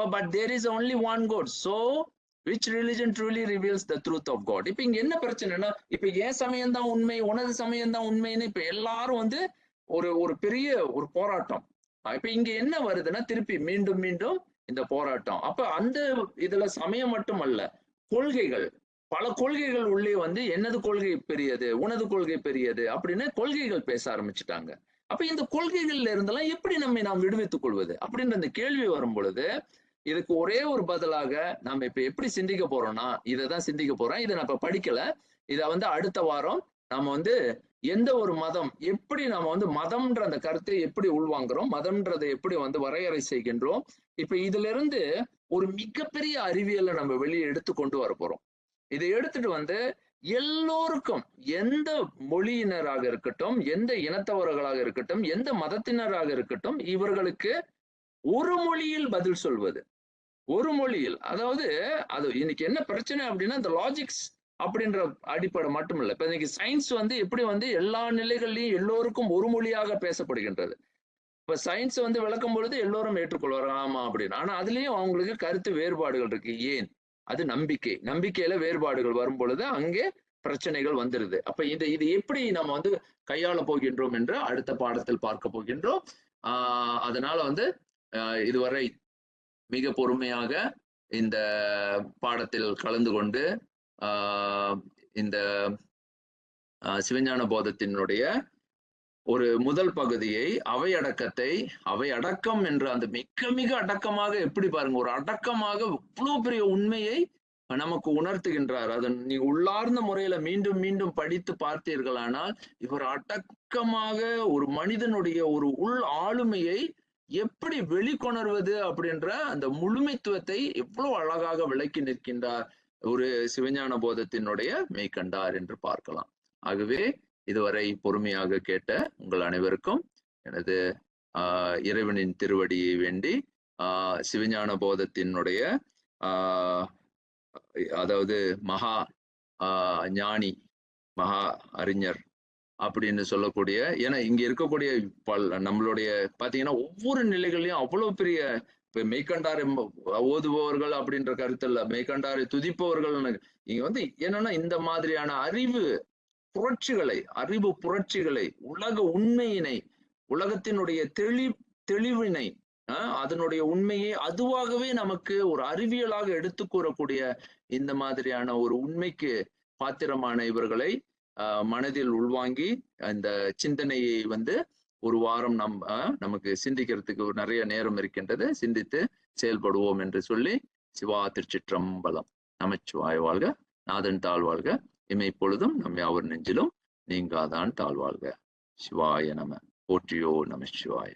அப்ப but there is only one god so which religion truly reveals the truth of god இப்ப இங்க என்ன பிரச்சனைனா இப்ப ஏன் சமயம் தான் உண்மை உனது சமயம் தான் உண்மைன்னு இப்ப எல்லாரும் வந்து ஒரு ஒரு பெரிய ஒரு போராட்டம். இப்ப இங்க என்ன வருதுன்னா திருப்பி மீண்டும் மீண்டும் இந்த போராட்டம். அப்ப அந்த இதுல சமயம் மட்டுமல்ல கொள்கைகள். பல கொள்கைகள் உள்ளே வந்து என்னது கொள்கை பெரியது? உனது கொள்கை பெரியது? அப்படின்னு கொள்கைகள் பேச ஆரம்பிச்சுட்டாங்க. அப்ப இந்த கொள்கைகள்ல இருந்தெல்லாம் எப்படி நம்மை நாம் விடுவித்துக் கொள்வது? அப்படின்ற அந்த கேள்வி வரும் பொழுது இதுக்கு ஒரே ஒரு பதிலாக நாம இப்ப எப்படி சிந்திக்க போறோம்னா இதை தான் சிந்திக்க போறோம். இதை நம்ம படிக்கல. இதை வந்து அடுத்த வாரம் நம்ம வந்து எந்த ஒரு மதம் எப்படி நம்ம வந்து மதம்ன்ற அந்த கருத்தை எப்படி உள்வாங்குறோம் மதம்ன்றதை எப்படி வந்து வரையறை செய்கின்றோம் இப்ப இதுல இருந்து ஒரு மிகப்பெரிய அறிவியலை நம்ம வெளியே எடுத்து கொண்டு வர போறோம். இதை எடுத்துட்டு வந்து எல்லோருக்கும் எந்த மொழியினராக இருக்கட்டும் எந்த இனத்தவர்களாக இருக்கட்டும் எந்த மதத்தினராக இருக்கட்டும் இவர்களுக்கு ஒரு மொழியில் பதில் சொல்வது. ஒரு மொழியில் அதாவது அது இன்னைக்கு என்ன பிரச்சனை அப்படின்னா இந்த லாஜிக்ஸ் அப்படின்ற அடிப்படை மட்டும் இல்லை இப்ப இன்னைக்கு சயின்ஸ் வந்து எப்படி வந்து எல்லா நிலைகள்லையும் எல்லோருக்கும் ஒரு மொழியாக பேசப்படுகின்றது. இப்ப சயின்ஸ் வந்து விளக்கும் பொழுது எல்லோரும் ஏற்றுக்கொள்வாங்க ஆமா அப்படின்னு. ஆனா அதுலயும் அவங்களுக்கு கருத்து வேறுபாடுகள் இருக்கு. ஏன்? அது நம்பிக்கை. நம்பிக்கையில வேறுபாடுகள் வரும் பொழுது அங்கே பிரச்சனைகள் வந்துருது. அப்ப இந்த இது எப்படி நம்ம வந்து கையாள போகின்றோம் என்று அடுத்த பாடத்தில் பார்க்க போகின்றோம். ஆஹ் அதனால வந்து இதுவரை மிக பொறுமையாக இந்த பாடத்தில் கலந்து கொண்டு ஆஹ் இந்த ஆஹ் சிவஞான போதத்தினுடைய ஒரு முதல் பகுதியை அவை அடக்கத்தை அவை அடக்கம் என்ற அந்த மிக மிக அடக்கமாக எப்படி பாருங்க ஒரு அடக்கமாக இவ்வளவு பெரிய உண்மையை நமக்கு உணர்த்துகின்றார். அதன் நீ உள்ளார்ந்த முறையில மீண்டும் மீண்டும் படித்து பார்த்தீர்களானால் இவர் அடக்கமாக ஒரு மனிதனுடைய ஒரு உள் ஆளுமையை எப்படி வெளிக்கொணர்வது அப்படின்ற அந்த முழுமைத்துவத்தை எவ்வளவு அழகாக விளக்கி நிற்கின்றார் ஒரு சிவஞான போதத்தினுடைய மெய்கண்டார் என்று பார்க்கலாம். ஆகவே இதுவரை பொறுமையாக கேட்ட உங்கள் அனைவருக்கும் எனது ஆஹ் இறைவனின் திருவடியை வேண்டி ஆஹ் சிவஞான போதத்தினுடைய ஆஹ் அதாவது மகா ஆஹ் ஞானி மகா அறிஞர் அப்படின்னு சொல்லக்கூடிய ஏன்னா இங்க இருக்கக்கூடிய பல் நம்மளுடைய பாத்தீங்கன்னா ஒவ்வொரு நிலைகள்லயும் அவ்வளவு பெரிய இப்ப மெய்கண்டாரை ஓதுபவர்கள் அப்படின்ற கருத்துல மெய்கண்டாரை துதிப்பவர்கள் இங்க வந்து என்னன்னா இந்த மாதிரியான அறிவு புரட்சிகளை அறிவு புரட்சிகளை உலக உண்மையினை உலகத்தினுடைய தெளி தெளிவினை அதனுடைய உண்மையை அதுவாகவே நமக்கு ஒரு அறிவியலாக எடுத்து கூறக்கூடிய இந்த மாதிரியான ஒரு உண்மைக்கு பாத்திரமான இவர்களை மனதில் உள்வாங்கி அந்த சிந்தனையை வந்து ஒரு வாரம் நம் நமக்கு சிந்திக்கிறதுக்கு நிறைய நேரம் இருக்கின்றது. சிந்தித்து செயல்படுவோம் என்று சொல்லி சிவா திருச்சிற்றம்பலம். நமச்சிவாய் வாழ்க. நாதன் தாழ்வாழ்க இமை பொழுதும் நம் யாவர் நெஞ்சிலும் நீங்காதான் தாழ்வாழ்க சிவாய நம. போற்றியோ நம சிவாய.